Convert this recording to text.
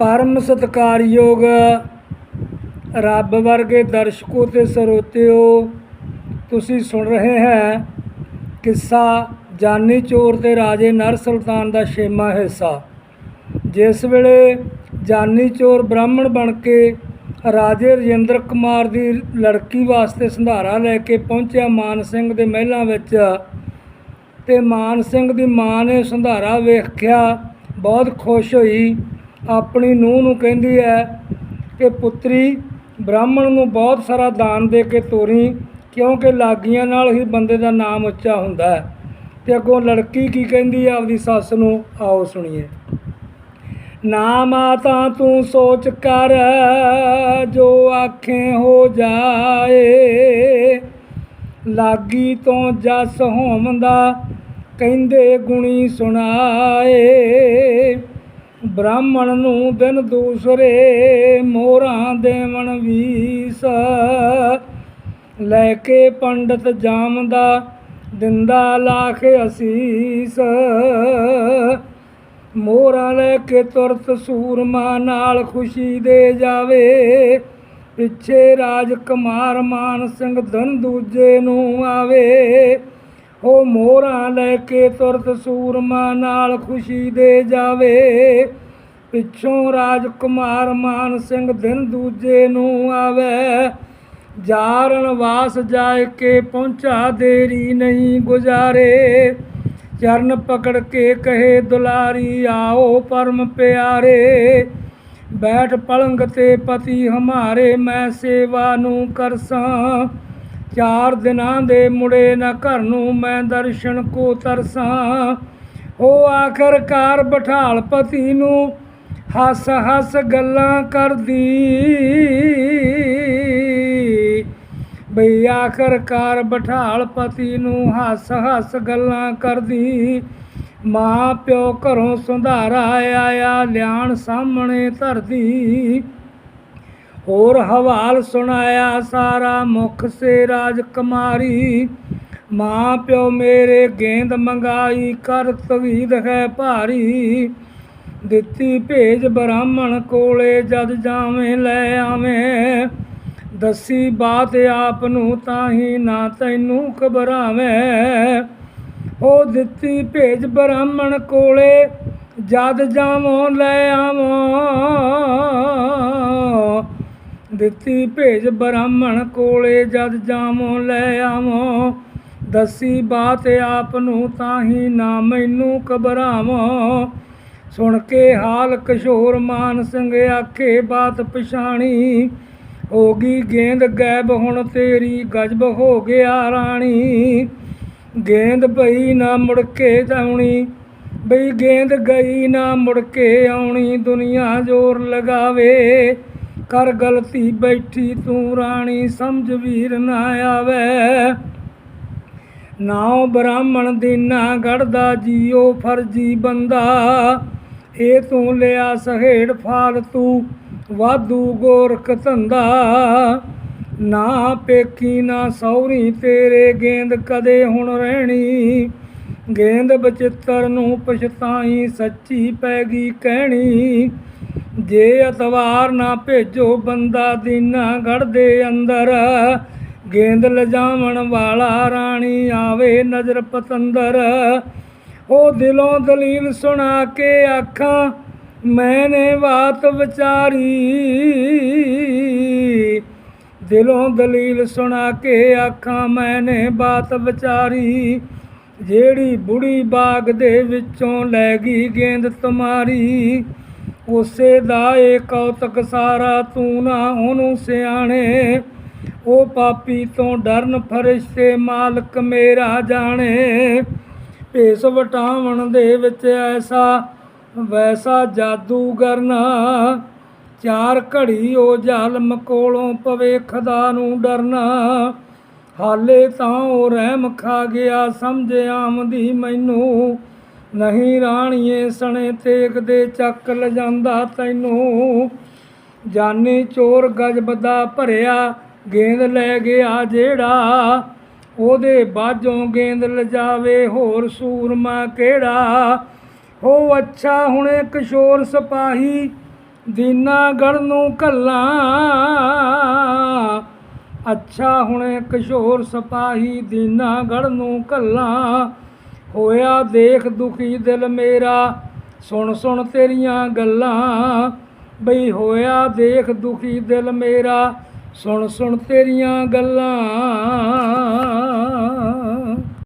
ਪਰਮ ਸਤਿਕਾਰਯੋਗ ਰੱਬ ਵਰਗੇ ਦਰਸ਼ਕੋ ਤੇ ਸਰੋਤਿਓ, ਤੁਸੀਂ ਸੁਣ ਰਹੇ ਹੈ ਕਿੱਸਾ ਜਾਨੀ ਚੋਰ ਤੇ ਰਾਜੇ ਨਰ ਸੁਲਤਾਨ ਦਾ ਛੇਵਾਂ ਹਿੱਸਾ। ਜਿਸ ਵੇਲੇ ਜਾਨੀ ਚੋਰ ਬ੍ਰਾਹਮਣ ਬਣ ਕੇ ਰਾਜੇ ਰਜਿੰਦਰ ਕੁਮਾਰ ਦੀ ਲੜਕੀ ਵਾਸਤੇ ਸੰਧਾਰਾ ਲੈ ਕੇ ਪਹੁੰਚਿਆ ਮਾਨ ਸਿੰਘ ਦੇ ਮਹਿਲਾਂ ਵਿੱਚ, ਤੇ ਮਾਨ ਸਿੰਘ ਦੀ ਮਾਂ ਨੇ ਸੰਧਾਰਾ ਵੇਖਿਆ, ਬਹੁਤ ਖੁਸ਼ ਹੋਈ। ਆਪਣੀ ਨੂੰਹ ਨੂੰ ਕਹਿੰਦੀ ਹੈ ਕਿ ਪੁੱਤਰੀ, ਬ੍ਰਾਹਮਣ ਨੂੰ ਬਹੁਤ ਸਾਰਾ ਦਾਨ ਦੇ ਕੇ ਤੋਰੀ, ਕਿਉਂਕਿ ਲਾਗੀਆਂ ਨਾਲ ਹੀ ਬੰਦੇ ਦਾ ਨਾਮ ਉੱਚਾ ਹੁੰਦਾ ਹੈ। ਤੇ ਅੱਗੋਂ ਲੜਕੀ ਕੀ ਕਹਿੰਦੀ ਹੈ? ਆਪਦੀ ਸੱਸ ਨੂੰ, ਆਓ ਸੁਣੀਏ। ਨਾ ਮਾਤਾ ਤੂੰ ਸੋਚ ਕਰ, ਜੋ ਆਖੇ ਹੋ ਜਾਏ। ਲਾਗੀ ਤੋਂ ਜਸ ਹੋਮਦਾ ਕਹਿੰਦੇ ਗੁਣੀ ਸੁਣਾਏ। ਬ੍ਰਾਹਮਣ ਨੂੰ ਦਿਨ ਦੂਸਰੇ ਮੋਹਰਾਂ ਦੇਵਣ ਵੀਸ ਲੈ ਕੇ ਪੰਡਤ ਜਾਮਦਾ, ਦਿੰਦਾ ਲਾਖ ਅਸੀਸ। ਮੋਹਰਾਂ ਲੈ ਕੇ ਤੁਰਤ ਸੂਰਮਾ ਨਾਲ ਖੁਸ਼ੀ ਦੇ ਜਾਵੇ। ਪਿੱਛੇ ਰਾਜ ਕੁਮਾਰ ਮਾਨ ਸਿੰਘ ਦਿਨ ਦੂਜੇ ਨੂੰ ਆਵੇ। ਉਹ ਮੋਹਰਾਂ ਲੈ ਕੇ ਤੁਰਤ ਸੂਰਮਾ ਨਾਲ ਖੁਸ਼ੀ ਦੇ ਜਾਵੇ। ਪਿੱਛੋਂ ਰਾਜਕੁਮਾਰ ਮਾਨ ਸਿੰਘ ਦਿਨ ਦੂਜੇ ਨੂੰ ਆਵੇ। ਜਾਰਨ ਵਾਸ ਜਾਏ ਕੇ ਪਹੁੰਚਾ ਦੇਰੀ ਨਹੀਂ ਗੁਜ਼ਾਰੇ। ਚਰਨ ਪਕੜ ਕੇ ਕਹੇ, ਦੁਲਾਰੀ ਆਓ ਪਰਮ ਪਿਆਰੇ। ਬੈਠ ਪਲੰਗ ਤੇ ਪਤੀ ਹਮਾਰੇ, ਮੈਂ ਸੇਵਾ ਨੂੰ ਕਰਸਾਂ। ਚਾਰ ਦਿਨਾਂ ਦੇ ਮੁੜੇ ਨਾ ਘਰ ਨੂੰ ਮੈਂ ਦਰਸ਼ਨ ਕੋ ਤਰਸਾਂ। ਉਹ ਆਖਰਕਾਰ ਬਠਾਲ ਪਤੀ ਨੂੰ ਹੱਸ ਹੱਸ ਗੱਲਾਂ ਕਰਦੀ। ਬਈ ਆਖਰਕਾਰ ਬਠਾਲ ਪਤੀ ਨੂੰ ਹੱਸ ਹੱਸ ਗੱਲਾਂ ਕਰਦੀ। ਮਾਂ ਪਿਓ ਘਰੋਂ ਸੰਧਾਰਾ ਆਇਆ, ਲਿਆਣ ਸਾਹਮਣੇ ਧਰਦੀ। ਹੋਰ ਹਵਾਲ ਸੁਣਾਇਆ ਸਾਰਾ ਮੁਖ ਸੇ ਰਾਜ ਕੁਮਾਰੀ। ਮਾਂ ਪਿਓ ਮੇਰੇ ਗੇਂਦ ਮੰਗਾਈ, ਕਰ ਤਵੀਦ ਹੈ ਭਾਰੀ। ਦਿੱਤੀ ਭੇਜ ਬ੍ਰਾਹਮਣ ਕੋਲੇ, ਜਦ ਜਾਵੇਂ ਲੈ ਆਵੇਂ। ਦੱਸੀ ਬਾਤ ਆਪ ਨੂੰ ਤਾਂ ਹੀ ਨਾ ਤੈਨੂੰ ਘਬਰਾਵੇਂ। ਉਹ ਦਿੱਤੀ ਭੇਜ ਬ੍ਰਾਹਮਣ ਕੋਲੇ, ਜਦ ਜਾਵੋਂ ਲੈ ਆਵਾਂ। ਦਿੱਤੀ ਭੇਜ ਬ੍ਰਾਹਮਣ ਕੋਲੇ, ਜਦ ਜਾਵੋ ਲੈ ਆਵੋ। ਦੱਸੀ ਬਾਤ ਆਪ ਨੂੰ ਤਾਂ ਹੀ ਨਾ ਮੈਨੂੰ ਘਬਰਾਵਾਂ। ਸੁਣ ਕੇ ਹਾਲ ਕਿਸ਼ੋਰ ਮਾਨ ਸਿੰਘ ਆਖੇ, ਬਾਤ ਪਛਾਣੀ, ਹੋ ਗਈ ਗੇਂਦ ਗੈਬ, ਹੁਣ ਤੇਰੀ ਗਜਬ ਹੋ ਗਿਆ ਰਾਣੀ। ਗੇਂਦ ਪਈ ਨਾ ਮੁੜ ਕੇ ਜਾਉਣੀ, ਬਈ ਗੇਂਦ ਗਈ ਨਾ ਮੁੜ ਕੇ ਆਉਣੀ, ਦੁਨੀਆ ਜ਼ੋਰ ਲਗਾਵੇ। ਕਰ ਗਲਤੀ ਬੈਠੀ, ਤੂੰ ਰਾਣੀ ਸਮਝ ਵੀਰ ਨਾ ਆਵੇ। ਨਾਉ ਬ੍ਰਾਹਮਣ ਦੀਨਾ ਗੜਦਾ ਜੀਓ ਫਰਜੀ ਬੰਦਾ। ਇਹ ਤੂੰ ਲਿਆ ਸਹੇੜ ਫਾਲਤੂ, ਵਾਧੂ ਗੋਰਖ ਧੰਦਾ। ਨਾ ਪੇਖੀ, ਨਾ ਸੌਰੀ, ਤੇਰੇ ਗੇਂਦ ਕਦੇ ਹੁਣ ਰਹਿਣੀ। ਗੇਂਦ ਬਚਿੱਤਰ ਨੂੰ ਪਛਤਾਈ, ਸੱਚੀ ਪੈ ਗਈ ਕਹਿਣੀ। ਜੇ ਅਤਵਾਰ ਨਾ ਭੇਜੋ ਬੰਦਾ ਦੀਨਾ ਗੜ ਦੇ ਅੰਦਰ। ਗੇਂਦ ਲਜਾਵਣ ਵਾਲਾ ਰਾਣੀ ਆਵੇ ਨਜ਼ਰ ਪਤੰਦਰ। ਉਹ ਦਿਲੋਂ ਦਲੀਲ ਸੁਣਾ ਕੇ ਆਖਾਂ, ਮੈਨੇ ਬਾਤ ਵਿਚਾਰੀ। ਦਿਲੋਂ ਦਲੀਲ ਸੁਣਾ ਕੇ ਆਖਾਂ, ਮੈਨੇ ਬਾਤ ਵਿਚਾਰੀ। ਜਿਹੜੀ ਬੁੜੀ ਬਾਗ ਦੇ ਵਿੱਚੋਂ ਲੈ ਗਈ ਗੇਂਦ ਤੁਮਾਰੀ। ਉਸੇ ਦਾ ਏ ਕੌਤਕ ਸਾਰਾ ਤੂੰ ਨਾ ਉਹਨੂੰ ਸਿਆਣੇ। ਉਹ ਪਾਪੀ ਤੋਂ ਡਰਨ ਫਰਿਸ਼ਤੇ ਮਾਲਕ ਮੇਰਾ ਜਾਣੇ। ਭੇਸ ਵਟਾਵਣ ਦੇ ਵਿੱਚ ਐਸਾ ਵੈਸਾ ਜਾਦੂਗਰ ਨਾ। ਚਾਰ ਘੜੀ ਉਹ ਜ਼ਾਲਮ ਕੋਲੋਂ ਪਵੇ ਖਦਾ ਨੂੰ ਡਰਨਾ। ਹਾਲੇ ਤਾਂ ਉਹ ਰਹਿਮ ਖਾ ਗਿਆ, ਸਮਝ ਆਮਦੀ ਮੈਨੂੰ। ਨਹੀਂ ਰਾਣੀਏ, ਸਣੇ ਤੇਗ ਦੇ ਚੱਕ ਲਜਾਂਦਾ ਤੈਨੂੰ। ਜਾਨੀ ਚੋਰ ਗਜਬ ਦਾ ਭਰਿਆ, ਗੇਂਦ ਲੈ ਗਿਆ ਜਿਹੜਾ ਉਹਦੇ ਬਾਝੋਂ ਗੇਂਦ ਲਜਾਵੇ ਹੋਰ ਸੂਰਮਾ ਕਿਹੜਾ। ਹੋ ਅੱਛਾ, ਹੁਣੇ ਕਿਸ਼ੋਰ ਸਿਪਾਹੀ ਦੀਨਾ ਦੀਨਾਗੜ ਨੂੰ ਕੱਲਾਂ ਅੱਛਾ, ਹੁਣੇ ਕਿਸ਼ੋਰ ਸਿਪਾਹੀ ਦੀਨਾਗੜ ਨੂੰ ਕੱਲਾਂ ਹੋਇਆ ਦੇਖ ਦੁਖੀ ਦਿਲ ਮੇਰਾ, ਸੁਣ ਸੁਣ ਤੇਰੀਆਂ ਗੱਲਾਂ। ਬਈ ਹੋਇਆ ਦੇਖ ਦੁਖੀ ਦਿਲ ਮੇਰਾ, ਸੁਣ ਸੁਣ ਤੇਰੀਆਂ ਗੱਲਾਂ।